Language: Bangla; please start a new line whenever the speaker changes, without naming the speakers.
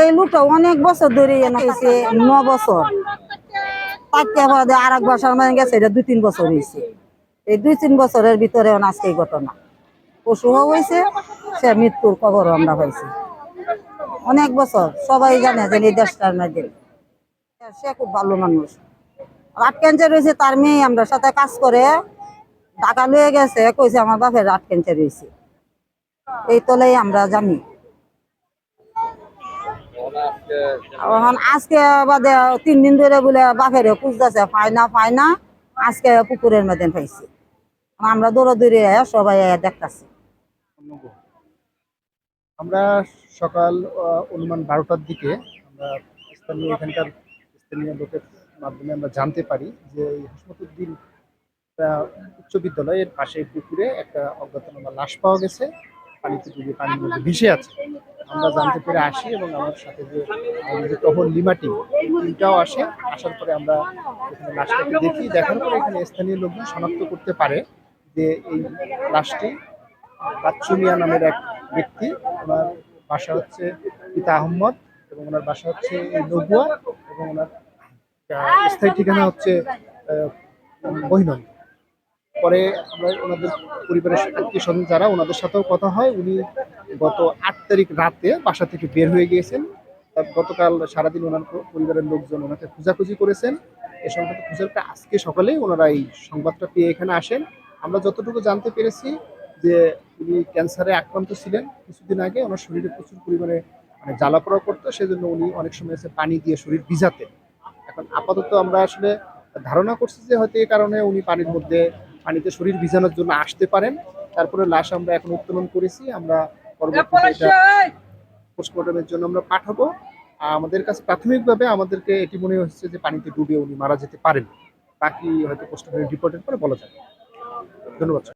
এই লোকটা অনেক বছর ধরে হয়েছে ন বছর। আর এক বছর মানে গেছে, এটা দুই তিন বছর হয়েছে এই দুই তিন বছরের ভিতরে আজকে ঘটনা। পশুও হয়েছে সে মৃত্যুর খবরও আমরা পাইছি। অনেক বছর, সবাই জানে যে এই দেশটার মধ্যে। সে খুব ভালো মানুষ। ক্যান্সার হয়েছে তার মেয়ে আমরা সাথে কাজ করে টাকা লয়ে গেছে, কইছে আমার বাপের রাত ক্যান্সার হয়েছে এই তলেই আমরা জানি। এখন আজকে বাদে তিন দিন ধরে বলে বাপের খুঁজতেছে, পায় না পায় না, আজকে পুকুরের মধ্যে পাইছি। আমরা দৌড়ে দৌড়ে সবাই দেখতেছি।
আমরা সকাল অনুমান বারোটার দিকে আমরা স্থানীয় এখানকার স্থানীয় লোকের মাধ্যমে আমরা জানতে পারি যে হাসমতুদ্দিন একটা উচ্চ বিদ্যালয়ের পাশে পুকুরে একটা অজ্ঞাতনামা লাশ পাওয়া গেছে। পানিতে ডুবে পানির মধ্যে ভেসে আছে। আমরা জানতে পেরে আসি এবং আমার সাথে যে যে টহল লিমা টিম টিমটাও আসে। আসার পরে আমরা এখানে লাশটাকে দেখি। দেখার পরে এখানে স্থানীয় লোকজন শনাক্ত করতে পারে যে এই লাশটি বাচ্চু মিয়া নামের এক ব্যক্তি। ওনার বাসা হচ্ছে পিতা আহম্মদ এবং ওনার বাসা হচ্ছে নগুয়া এবং ওনার স্থায়ী ঠিকানা হচ্ছে বহিনন্দ পরে আমরা ওনাদের পরিবারের আত্মীয় স্বজন যারা ওনাদের সাথেও কথা হয়, উনি গত আট তারিখ রাতে বাসা থেকে বের হয়ে গিয়েছেন। গতকাল সারাদিন ওনার পরিবারের লোকজন ওনাকে খোঁজাখুঁজি করেছেন। এ সংক্রান্ত খোঁজার আজকে সকালে ওনারা এই সংবাদটা পেয়ে এখানে আসেন। আমরা যতটুকু জানতে পেরেছি যে উনি ক্যান্সারে আক্রান্ত ছিলেন কিছুদিন আগে। ওনার শরীরে প্রচুর পরিমাণে মানে জ্বালা পোড়া করতো, সেজন্য উনি অনেক সময় এসে পানি দিয়ে শরীর ভিজাতেন। এখন আপাতত আমরা আসলে ধারণা করছি যে হয়তো এই কারণে উনি পানির মধ্যে পানিতে শরীর ভিজানোর জন্য আসতে পারেন। তারপরে লাশ আমরা এখন উত্তোলন করেছি। আমরা পরবর্তীতে পোস্টমর্টমের জন্য আমরা পাঠাবো। আর আমাদের কাছে প্রাথমিকভাবে আমাদেরকে এটি মনে হচ্ছে যে পানিতে ডুবে উনি মারা যেতে পারেন। বাকি হয়তো পোস্টমর্টম রিপোর্টের পরে বলা যাবে। ধন্যবাদ